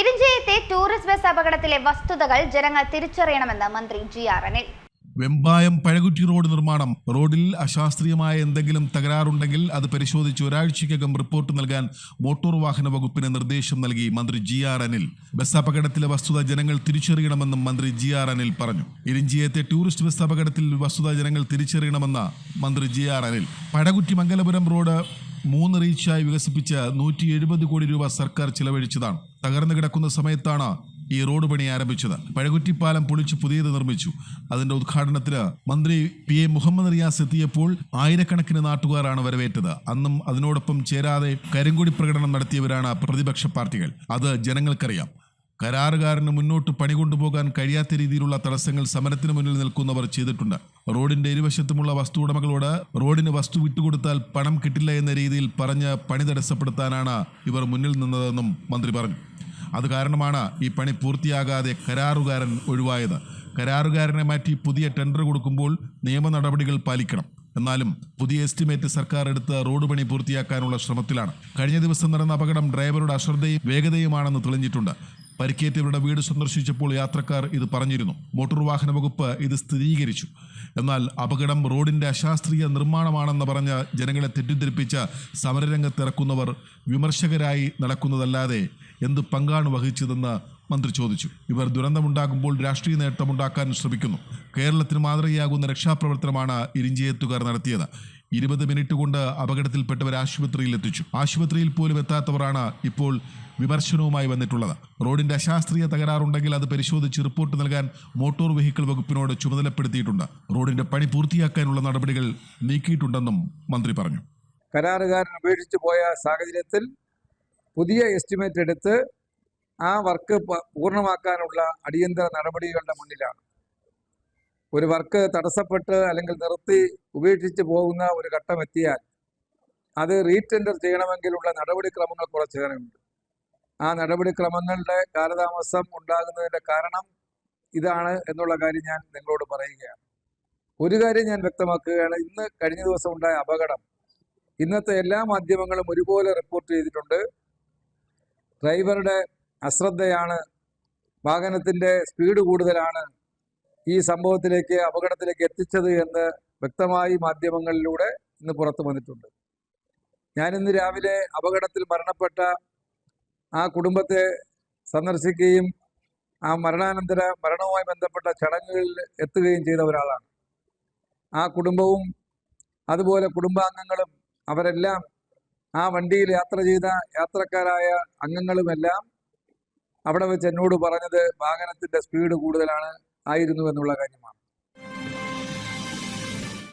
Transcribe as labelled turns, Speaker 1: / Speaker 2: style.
Speaker 1: ഇരിഞ്ചയത്തെ tourist bus അപകടത്തിലെ വസ്തുതകൾ ജനങ്ങൾ തിരിച്ചറിയണമെന്ന് മന്ത്രി G R Anil.
Speaker 2: Vembayam Pazhakutty road നിർമ്മാണം. റോഡിൽ അശാസ്ത്രീയമായ എന്തെങ്കിലും തകരാറുണ്ടെങ്കിൽ അത് പരിശോധിച്ച് ഒരാഴ്ചയ്ക്കകം റിപ്പോർട്ട് നൽകാൻ മോട്ടോർ വാഹന വകുപ്പിന് നിർദ്ദേശം നൽകി മന്ത്രി ജി ആർ അനിൽ. ബസ് അപകടത്തിലെ വസ്തുത ജനങ്ങൾ തിരിച്ചറിയണമെന്നും മന്ത്രി ജി ആർ അനിൽ പറഞ്ഞു. ഇരിഞ്ചിയത്തെ ടൂറിസ്റ്റ് ബസ് അപകടത്തിൽ വസ്തുത ജനങ്ങൾ തിരിച്ചറിയണമെന്ന് മന്ത്രി G R Anil. Pazhakutty Mangalapuram road മൂന്ന് റീച്ചായി വികസിപ്പിച്ച് നൂറ്റി എഴുപത് കോടി രൂപ സർക്കാർ ചിലവഴിച്ചതാണ്. തകർന്നു കിടക്കുന്ന സമയത്താണ് ഈ റോഡ് പണി ആരംഭിച്ചത്. പഴകുറ്റിപ്പാലം പൊളിച്ച് പുതിയത് നിർമ്മിച്ചു. അതിന്റെ ഉദ്ഘാടനത്തിന് മന്ത്രി പി എ മുഹമ്മദ് റിയാസ് എത്തിയപ്പോൾ ആയിരക്കണക്കിന് നാട്ടുകാരാണ് വരവേറ്റത്. അന്നും അതിനോടൊപ്പം ചേരാതെ കരിങ്കൊടി പ്രകടനം നടത്തിയവരാണ് പ്രതിപക്ഷ പാർട്ടികൾ. അത് ജനങ്ങൾക്കറിയാം. കരാറുകാരന് മുന്നോട്ട് പണി കൊണ്ടുപോകാൻ കഴിയാത്ത രീതിയിലുള്ള തടസ്സങ്ങൾ സമരത്തിന് മുന്നിൽ നിൽക്കുന്നവർ ചെയ്തിട്ടുണ്ട്. റോഡിന്റെ ഇരുവശത്തുമുള്ള വസ്തു ഉടമകളോട് റോഡിന് വസ്തു വിട്ടുകൊടുത്താൽ പണം കിട്ടില്ല എന്ന രീതിയിൽ പറഞ്ഞ് പണി തടസ്സപ്പെടുത്താനാണ് ഇവർ മുന്നിൽ നിന്നതെന്നും മന്ത്രി പറഞ്ഞു. അത് കാരണമാണ് ഈ പണി പൂർത്തിയാകാതെ കരാറുകാരൻ ഒഴിവായത്. കരാറുകാരനെ മാറ്റി പുതിയ ടെൻഡർ കൊടുക്കുമ്പോൾ നിയമ നടപടികൾ പാലിക്കണം. എന്നാലും പുതിയ എസ്റ്റിമേറ്റ് സർക്കാർ എടുത്ത് റോഡ് പണി പൂർത്തിയാക്കാനുള്ള ശ്രമത്തിലാണ്. കഴിഞ്ഞ ദിവസം നടന്ന അപകടം ഡ്രൈവറുടെ അശ്രദ്ധയും വേഗതയുമാണെന്ന് തെളിഞ്ഞിട്ടുണ്ട്. പരിക്കേറ്റവരുടെ വീട് സന്ദർശിച്ചപ്പോൾ യാത്രക്കാർ ഇത് പറഞ്ഞിരുന്നു. മോട്ടോർ വാഹന വകുപ്പ് ഇത് സ്ഥിരീകരിച്ചു. എന്നാൽ അപകടം റോഡിന്റെ അശാസ്ത്രീയ നിർമ്മാണമാണെന്ന് പറഞ്ഞ് ജനങ്ങളെ തെറ്റിദ്ധരിപ്പിച്ച സമരരംഗത്തിറക്കുന്നവർ വിമർശകരായി നടക്കുന്നതല്ലാതെ എന്ത് പങ്കാണ് വഹിച്ചതെന്ന് മന്ത്രി ചോദിച്ചു. ഇവർ ദുരന്തമുണ്ടാകുമ്പോൾ രാഷ്ട്രീയ നേട്ടമുണ്ടാക്കാൻ ശ്രമിക്കുന്നു. കേരളത്തിന് മാതൃകയാകുന്ന രക്ഷാപ്രവർത്തനമാണ് ഇരിഞ്ചിയത്തുകാർ നടത്തിയത്. ഇരുപത് മിനിറ്റ് കൊണ്ട് അപകടത്തിൽപ്പെട്ടവർ ആശുപത്രിയിൽ എത്തിച്ചു ആശുപത്രിയിൽ പോലും എത്താത്തവരാണ് ഇപ്പോൾ വിമർശനവുമായി വന്നിട്ടുള്ളത്. റോഡിന്റെ അശാസ്ത്രീയ തകരാറുണ്ടെങ്കിൽ അത് പരിശോധിച്ച് റിപ്പോർട്ട് നൽകാൻ മോട്ടോർ വെഹിക്കിൾ വകുപ്പിനോട് ചുമതലപ്പെടുത്തിയിട്ടുണ്ട്. റോഡിന്റെ പണി പൂർത്തിയാക്കാനുള്ള നടപടികൾ നീക്കിയിട്ടുണ്ടെന്നും മന്ത്രി പറഞ്ഞു.
Speaker 3: കരാറുകാരൻ ഉപേക്ഷിച്ചു പോയ സാഹചര്യത്തിൽ പുതിയ എസ്റ്റിമേറ്റ് എടുത്ത് ആ വർക്ക് പൂർണമാക്കാനുള്ള അടിയന്തര നടപടികളുടെ മുന്നിലാണ്. ഒരു വർക്ക് തടസ്സപ്പെട്ട് അല്ലെങ്കിൽ നിർത്തി ഉപേക്ഷിച്ച് പോകുന്ന ഒരു ഘട്ടം എത്തിയാൽ അത് റീടെൻഡർ ചെയ്യണമെങ്കിലുള്ള നടപടിക്രമങ്ങൾ കുറച്ചേറെയുണ്ട് ആ നടപടിക്രമങ്ങളുടെ കാലതാമസം ഉണ്ടാകുന്നതിന്റെ കാരണം ഇതാണ് എന്നുള്ള കാര്യം ഞാൻ നിങ്ങളോട് പറയുകയാണ്. ഒരു കാര്യം ഞാൻ വ്യക്തമാക്കുകയാണ്. ഇന്ന് കഴിഞ്ഞ ദിവസം ഉണ്ടായ അപകടം. ഇന്നത്തെ എല്ലാ മാധ്യമങ്ങളും ഒരുപോലെ റിപ്പോർട്ട് ചെയ്തിട്ടുണ്ട്. ഡ്രൈവറുടെ അശ്രദ്ധയാണ് വാഹനത്തിന്റെ സ്പീഡ് കൂടുതലാണ് ഈ സംഭവത്തിലേക്ക് അപകടത്തിലേക്ക് എത്തിച്ചത് എന്ന് വ്യക്തമായി മാധ്യമങ്ങളിലൂടെ ഇന്ന് പുറത്തു വന്നിട്ടുണ്ട്. ഞാനിന്ന് രാവിലെ അപകടത്തിൽ മരണപ്പെട്ട ആ കുടുംബത്തെ സന്ദർശിക്കുകയും ആ മരണാനന്തര മരണവുമായി ബന്ധപ്പെട്ട ചടങ്ങുകളിൽ എത്തുകയും ചെയ്ത ഒരാളാണ്. ആ കുടുംബവും അതുപോലെ കുടുംബാംഗങ്ങളും അവരെല്ലാം ആ വണ്ടിയിൽ യാത്ര ചെയ്ത യാത്രക്കാരായ അംഗങ്ങളുമെല്ലാം അവിടെ വെച്ച് എന്നോട് പറഞ്ഞത് വാഹനത്തിന്റെ സ്പീഡ് കൂടുതലാണ് ആയിരുന്നു എന്നുള്ള കാര്യമാണ്.